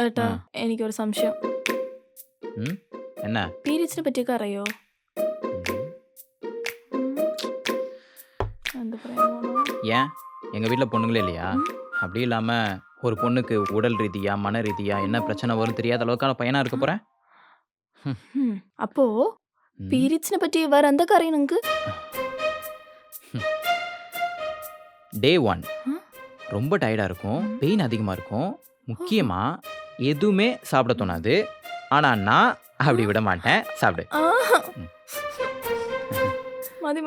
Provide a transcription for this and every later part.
ഏട്ടാ ആ. എനിക്കൊരു സംശയം ഉം? എന്നാ പീരിയഡ്സിനെ പറ്റിയൊക്കെ അറിയോ ഉം. ഉം. എന്താ പറയാൻ പോണു? ஏன் எங்கள் வீட்டில் பொண்ணுங்களே இல்லையா அப்படி இல்லாமல் ஒரு பொண்ணுக்கு உடல் ரீதியா மன ரீதியா என்ன பிரச்சனை வரும் தெரியாத அளவுக்கான பையனாக இருக்க போகிறேன் ഉം. അപ്പോ പീരിയഡ്സിനെ പറ്റി വേറെ എന്തൊക്കെ അറിയാം നിങ്ങക്ക് டே ஒன் ஆ? ரொம்ப டயர்டாக இருக்கும் ம். பெயின் அதிகமாக இருக்கும் முக்கியமாக எதுவுமே சாப்பிட தோணாது. ஆனால் நான் அப்படி விட மாட்டேன். சாப்பிடு.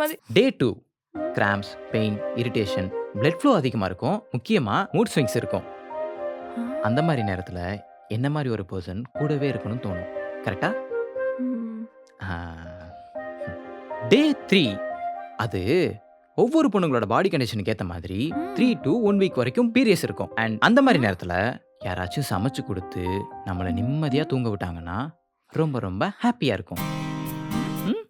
மதி day two grams pain irritation blood flow அதிகமாக இருக்கும். முக்கியமாக மூட் ஸ்விங்ஸ் இருக்கும். அந்த மாதிரி நேரத்தில் என்ன மாதிரி ஒரு பர்சன் கூடவே இருக்கணும்னு தோணும்? கரெக்டா டே த்ரீ அது ஒவ்வொரு பொண்ணுங்களோட பாடி கண்டிஷனுக்கு ஏற்ற மாதிரி த்ரீ டு ஒன் வீக் வரைக்கும் பீரியஸ் இருக்கும். அண்ட் அந்த மாதிரி நேரத்தில் யாராச்சும் சமைச்சு கொடுத்து நம்மளை நிம்மதியாக தூங்க விட்டாங்கன்னா ரொம்ப ரொம்ப ஹாப்பியாக இருக்கும். ம்?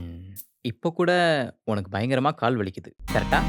ம். இப்போ கூட உனக்கு பயங்கரமாக கால் வலிக்குது. கரெக்டா?